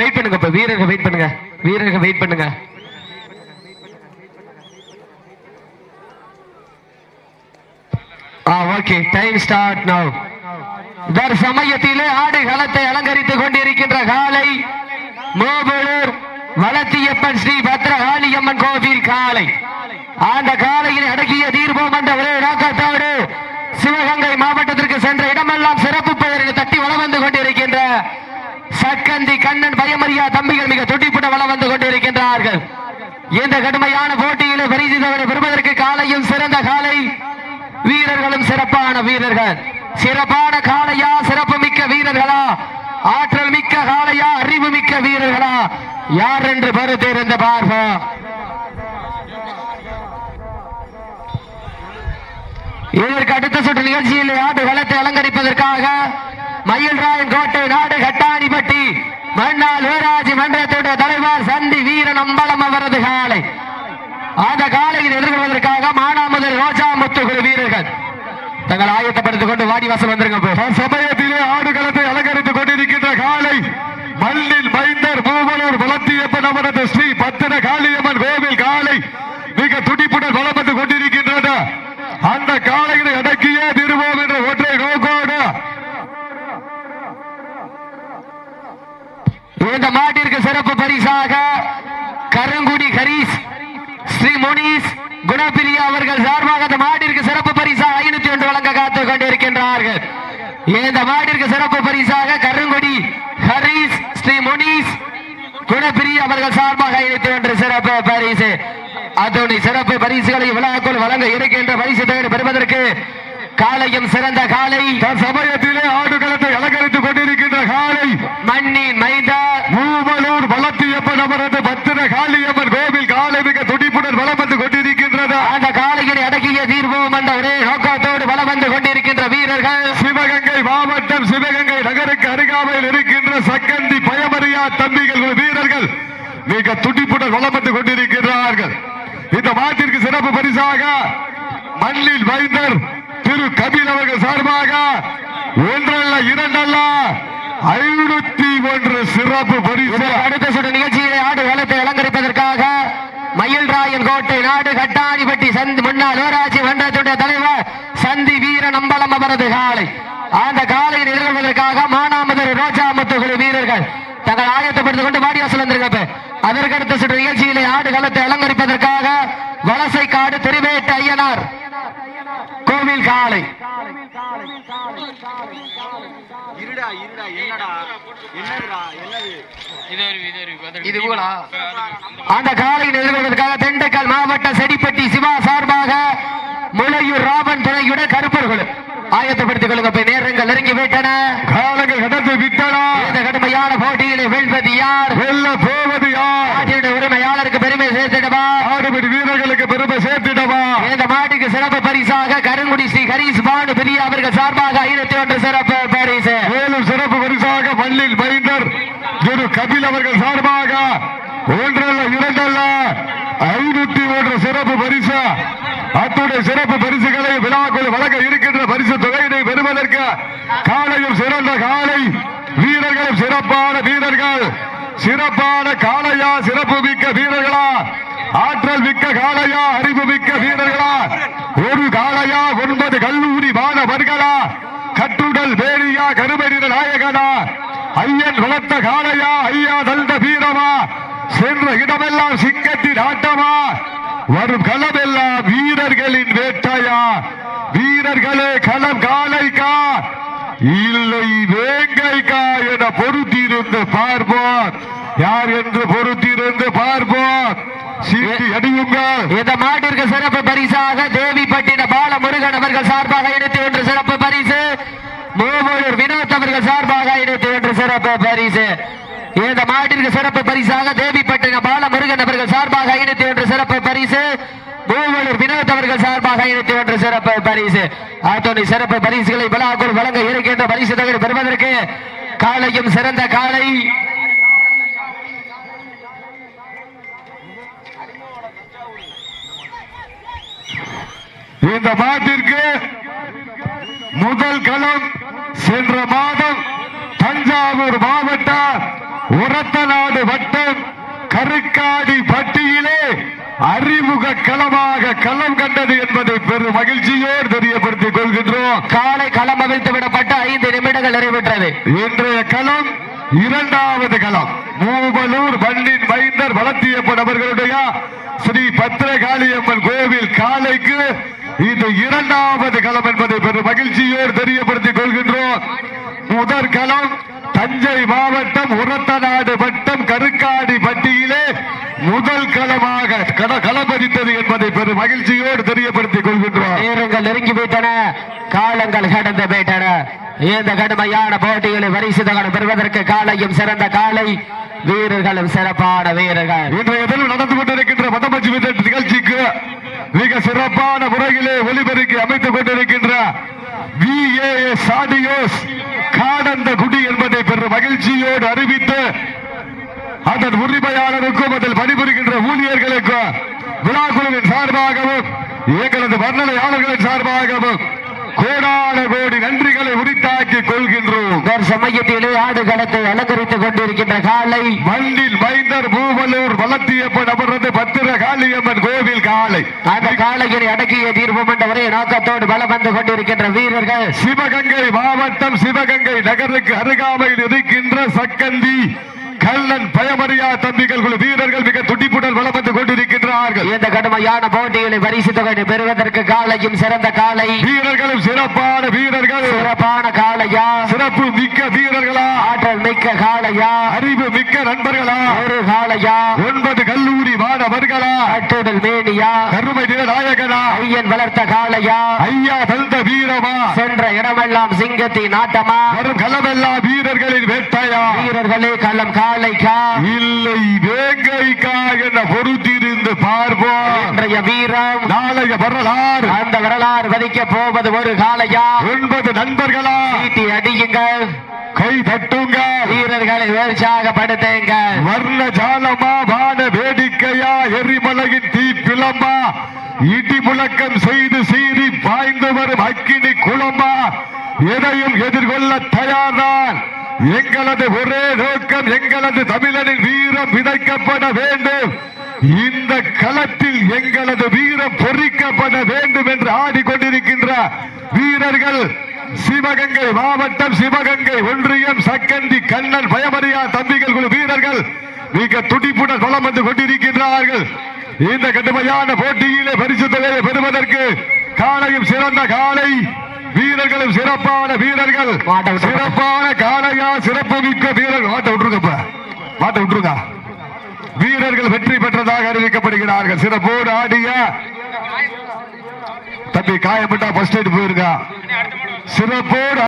Wait பண்ணுங்க இப்ப வீரர்கள் வெயிட் பண்ணுங்க. வீரர்கள் வெயிட் பண்ணுங்க. ஆ ஓகே டைம் ஸ்டார்ட் நவ் தர் சமயத்திலே ஆடு களத்தை அலங்கரித்துக் கொண்டிருக்கின்ற காலை மோபலூர் வளத்தியப்பன் ஸ்ரீ பத்ரகாளியம்மன் கோவில் காலை. அந்த காலையில் அடக்கிய தீர்ப்போம் என்ற ஒரே நோக்கத்தோடு சிவகங்கை மாவட்டத்திற்கு சென்ற இடமெல்லாம் சிறப்பு பெயரில் தட்டி வளம் வந்து கொண்டிருக்கின்ற சக்கந்தி கண்ணன் பயமரியா தம்பிகள் மிக துடிப்புட வளம் வந்து கொண்டிருக்கின்றார்கள். இந்த கடுமையான போட்டியிலே பரிசு தவறை பெறுவதற்கு காலையும் சிறந்த காலை. வீரர்களும் சிறப்பான வீரர்கள். சிறப்பான காளையா சிறப்பு மிக்க வீரர்களா? ஆற்றல் மிக்க காளையா அறிவு மிக்க வீரர்களா? யார் என்று பொறுத்திருந்த பார்ப்போம். இதற்கு அடுத்த சுற்று நிகழ்ச்சியில் ஆடு களத்தை அலங்கரிப்பதற்காக மயில்ராயன் கோட்டை நாடு கட்டாணிப்பட்டி. மன்னால் வீராஜி மன்றத்துடைய தலைவர் சந்தி வீரன் அம்பலம் அவரது காலை. அந்த காலையில் எதிர்கொள்வதற்காக மானாமுதல் ரோஜா முத்துகுழு வீரர்கள். தங்கள் ஆயத்தப்படுத்திக் கொண்டு வாடி வாசல் வந்திருக்க போ. சமயத்திலே ஆடுகளத்தை அலங்கரித்துக் கொண்டிருக்கின்ற காலை மல்லில் மைந்தர் மூவலூர் வளர்த்தியப்பன் அவரது ஸ்ரீ பத்திர காளியம்மன் கோவில் காலை மிக துடிப்புடன் வளம் கொண்டிருக்கின்றது. அந்த காளைகளை அடக்கியே திருவோம் என்ற ஒற்றை நோக்கம் இந்த மாட்டிற்கு சிறப்பு பரிசாக கருங்குடி ஹரிஸ் ஸ்ரீ முனீஸ் குணப்பிரியா அவர்கள் சார்பாக இந்த மாட்டிற்கு சிறப்பு பரிசாக ஐநூத்தி ஒன்று வழங்க காத்துக் கொண்டிருக்கின்றார்கள். இந்த மாட்டிற்கு சிறப்பு பரிசாக கருங்குடி ஹரிஸ் ஸ்ரீ முனீஸ் குணப்பிரியா அவர்கள் சார்பாக ஐநூத்தி ஒன்று சிறப்பு பரிசு. அதோடு சிறப்பு பரிசுகளை விழாக்குள் வழங்க இருக்கின்ற பரிசு தொகை பெறுவதற்கு காலையும் சிறந்த காலை. சமயத்திலே ஆடுகளத்தை அலங்கரித்துக் கொண்டிருக்கின்ற காலை மண்ணின் மைந்தா மூவலூர் வளர்த்தியப்பன் அவரது பத்திர காளியம்மன் கோவில் காலை மிக துடிப்புடன் வளம் வந்து கொண்டிருக்கின்றன அந்த காலையில் அடக்கிய தீர்வோம் என்ற ஒரே நோக்கத்தோடு வலம் வந்து கொண்டிருக்கின்ற வீரர்கள் சிவகங்கை மாவட்டம் சிவகங்கை நகருக்கு அருகாமையில் இருக்கின்ற சக்கந்தி பயமறியா தம்பிகள் வீரர்கள் மிக துடிப்புடன் வளம் கொண்டிருக்கிறார்கள். இந்த மாட்டிற்கு சிறப்பு பரிசாக மண்ணில் வைந்தர் திரு கபில் அவர்கள் சார்பாக ஒன்றல்ல இரண்டல்ல ஐநூத்தி ஒன்று சிறப்பு பரிசு. அடுத்த சுற்று நிகழ்ச்சியிலே ஆடு வளத்தை அலங்கரிப்பதற்காக மயில்ராயன் கோட்டை நாடு கட்டாணிப்பட்டி சந்தி முன்னாள் ஊராட்சி மன்றத்துடைய தலைவர் சந்தி வீரன் அம்பலம் அவரது காலை. அந்த காலையில் எதிர்கொள்வதற்காக மானாமதுரை ரோஜா முத்துகுழு வீரர்கள் தங்கள் ஆயத்தப்படுத்திக் கொண்டு வாடிவாசல் வந்திருக்க அதற்கு அடுத்த சுற்று நிகழ்ச்சியிலே ஆடு களத்தை அலங்கரிப்பதற்காக வலசை காடு திருவேட்டு ஐயனார். கோவில் காலை. அந்த காலையில் எதிர்கொள்வதற்காக திண்டுக்கல் மாவட்ட செடிப்பட்டி சிவா சார்பாக முளையூர் ராமன் துணையுடன் கருப்பர்கள். ஆயத்தப்படுத்திக் கொள்ளுங்க போய் நேரங்கள் நெருங்கி விட்டன. காலங்கள் கடந்து விட்டனா. இந்த கடுமையான போட்டியிலே வெல்வது யார்? வெல்ல போவது யார் நாட்டினுடைய உரிமையாளருக்கு பெருமை சேர்த்திடவா ஆடுபடி வீரர்களுக்கு பெருமை சேர்த்திடவா இந்த மாட்டுக்கு சிறப்பு பரிசாக கருங்குடி ஸ்ரீ ஹரிஸ் பானு பெரிய அவர்கள் சார்பாக ஐநூத்தி ஒன்று சிறப்பு பரிசு. மேலும் சிறப்பு பரிசாக மண்ணில் மைந்தர் திரு கபில் அவர்கள் சார்பாக ஒன்றல்ல இரண்டல்ல ஐநூத்தி ஒன்று சிறப்பு பரிசு. அத்துடைய சிறப்பு பரிசுகளை விழாக்குள் வழங்க இருக்கின்ற பரிசு தொகையினை பெறுவதற்கு காலையும் சிறந்த காலை வீரர்களும் சிறப்பான வீரர்கள். சிறப்பான காளையா சிறப்பு மிக்க வீரர்களா? ஆற்றல் மிக்க காளையா அறிவு மிக்க வீரர்களா ஒரு காளையா ஒன்பது கல்லூரி மாணவர்களா? கட்டுடல் வேலியா கருமனிர நாயகனா? ஐயன் வளர்த்த காளையா ஐயா தந்த வீரமா? சென்ற இடமெல்லாம் சிங்கத்தின் ஆட்டமா வரும் களமெல்லாம் வீரர்களின் வேட்டையா? வீரர்களே களம் காளைக்கா? இல்லை வேங்கைக்கா என பொருத்தியிருந்து பார்ப்போம். யார் என்று பொருத்தியிருந்து பார்ப்போம். சீட்டு அடியுங்கள் இந்த மாட்டிற்கு சிறப்பு பரிசாக தேவிப்பட்டின பாலமுருகன் அவர்கள் சார்பாக எடுத்து ஒன்று சிறப்பு பரிசு. மூவூர் வினோத் அவர்கள் சார்பாக எடுத்து ஒன்று சிறப்பு பரிசு. இந்த மாட்டிற்கு சிறப்பு பரிசாக தேவிப்பட்டின பாலமுருகன் அவர்கள் சார்பாக இருபத்தி ஒன்று சிறப்பு பரிசு. மூவூர் வினோத் அவர்கள் சார்பாக இருபத்தி ஒன்று சிறப்பு பரிசு. அத்தோனி சிறப்பு பரிசுகளை விழாக்குள் வழங்க இருக்கின்ற பரிசு தொகை பெறுவதற்கு காலையும் சிறந்த காலை இந்த மாட்டிற்கு முதல் களம் சென்ற மாதம் தஞ்சாவூர் மாவட்டம் உரத்தநாடு வட்டம் கருக்காடி பட்டியிலே அறிமுக களமாக களம் கண்டது என்பதை பெரும் மகிழ்ச்சியோடு தெரியப்படுத்திக் கொள்கின்றோம். காலை களம் அவிழ்த்து விடப்பட்டு ஐந்து நிமிடங்கள் நிறைவேற்றது. இன்றைய களம் இரண்டாவது களம். மூவலூர் மண்ணின் மைந்தர் வளர்த்தியப்பன் அவர்களுடைய ஸ்ரீ பத்திரகாளியம்மன் கோவில் காலைக்கு இது இரண்டாவது களம் என்பதை பெரும் மகிழ்ச்சியோடு தெரியப்படுத்திக் கொள்கின்றோம். முதற் களம் தஞ்சை மாவட்டம் உரத்தநாடு வட்டம் கருக்காடி பட்டியிலே முதல் களமாக கள- களமறித்தது என்பதை பெரும் மகிழ்ச்சியோடு தெரியப்படுத்திக் கொள்கின்றோம். நேரங்கள் நெருங்கி விட்டன காலங்கள் கடந்து விட்டன இந்த கடுமையான போட்டிகளை வரிசுதகனம் பெறுவதற்கு காலையும் சிறந்த காலை. வீரர்களும் சிறப்பான வீரர்கள். இன்றைய தினம் நடந்து கொண்டிருக்கின்ற விதட் நிகழ்ச்சிக்கு மிக சிறப்பான முறையிலே ஒலிபெருக்கி அமைத்துக் கொண்டிருக்கின்ற விஏஎஸ் காடந்த குடி என்பதை பெரும் மகிழ்ச்சியோடு அறிவித்து அதன் உரிமையாளருக்கும் அதில் பணிபுரிகின்ற ஊழியர்களுக்கும் விழாக்குழுவின் சார்பாகவும் எங்களது வர்ணனையாளர்களின் சார்பாகவும் கோடான கோடி நன்றிகளை உரித்தாக்கிக் கொள்கின்றோம். சமயத்திலே ஆடுகளத்தை அலங்கரித்துக் கொண்டிருக்கின்ற காலை. மண்ணில் மைந்தர் மூவலூர் வளர்த்தியப்பன் அவரது பத்திர காளியம்மன் கோவில் காலை. அந்த காளையை அடக்கிய தீர்வும் என்ற ஒரே நோக்கத்தோடு பலம் வந்து கொண்டிருக்கின்ற வீரர்கள். சிவகங்கை மாவட்டம் சிவகங்கை நகருக்கு அருகாமையில் இருக்கின்ற சக்கந்தி. கல்லன் பயமறியா தம்பிகள் வீரர்கள் மிக துடிப்புடன் வளம் வந்து கொண்டிருக்கின்றார்கள். இந்த கடுமையான போட்டிகளை பரிசு தொகை பெறுவதற்கு காலையும் சிறந்த காலை. வீரர்களும் சிறப்பான வீரர்கள். சிறப்பான காளையா சிறப்பு மிக்க வீரர்களா? ஆற்றல் மிக்க காளையா அறிவு மிக்க நண்பர்களா? ஒரு காளையா ஒன்பது கல்லூரி மாணவர்களா? அட்டுடல் மேனியா? கருமை நாயகனா ஐயன் வளர்த்த காளையா ஐயா தந்த வீரமா? இடமெல்லாம் சிங்கத்தின் நாட்டமா? வரும் களமெல்லாம் வீரர்களின் வேட்டையா? வீரர்களே களம் காளைக்கா? இல்லை வேங்கைக்கா என பொறுத்திருந்து பார்ப்போம். இன்றைய வீரம் நாளைய வரலாறு. அந்த வரலாறு வதிக்க போவது ஒரு காளையா? ஒன்பது நண்பர்களா? சீட்டி அடியுங்கள். கை தட்டுங்க வீரர்களை உற்சாகப்படுத்துங்கள் வர்ண ஜாலமா வான வேடிக்கையா எரிமலையின் தீ பிளம்பா இடி முழக்கம் செய்து சீறி பாய்ந்து வரும் அக்கினி குழம்பா எதையும் எதிர்கொள்ள தயார்தான் எங்களது ஒரே நோக்கம் எங்களது தமிழனின் வீரம் விதைக்கப்பட வேண்டும். இந்த களத்தில் எங்களது வீரம் பொறிக்கப்பட வேண்டும் என்று ஆடிக்கொண்டிருக்கின்ற வீரர்கள் சிவகங்கை மாவட்டம் சிவகங்கை ஒன்றியம் சக்கந்தி கண்ணன் பயமறியா தம்பிகள் குழு வீரர்கள் மிக துடிப்புடன் வளம் வந்து கொண்டிருக்கின்றார்கள். இந்த கடுமையான போட்டியிலே பரிசு தொகையை பெறுவதற்கு காலையும் சிறந்த காலை வீரர்களும் சிறப்பான வீரர்கள். சிறப்பான காளையா சிறப்பு மிக்க வீரர்கள் மாட்ட விட்டுருங்கப்ப மாட்ட விட்டுருங்க. வீரர்கள் வெற்றி பெற்றதாக அறிவிக்கப்படுகிறார்கள். சிறப்போடு ஆடிய தம்பி காயப்பட்டா பஸ் ஸ்டேட் போயிருக்கா சிறப்போடு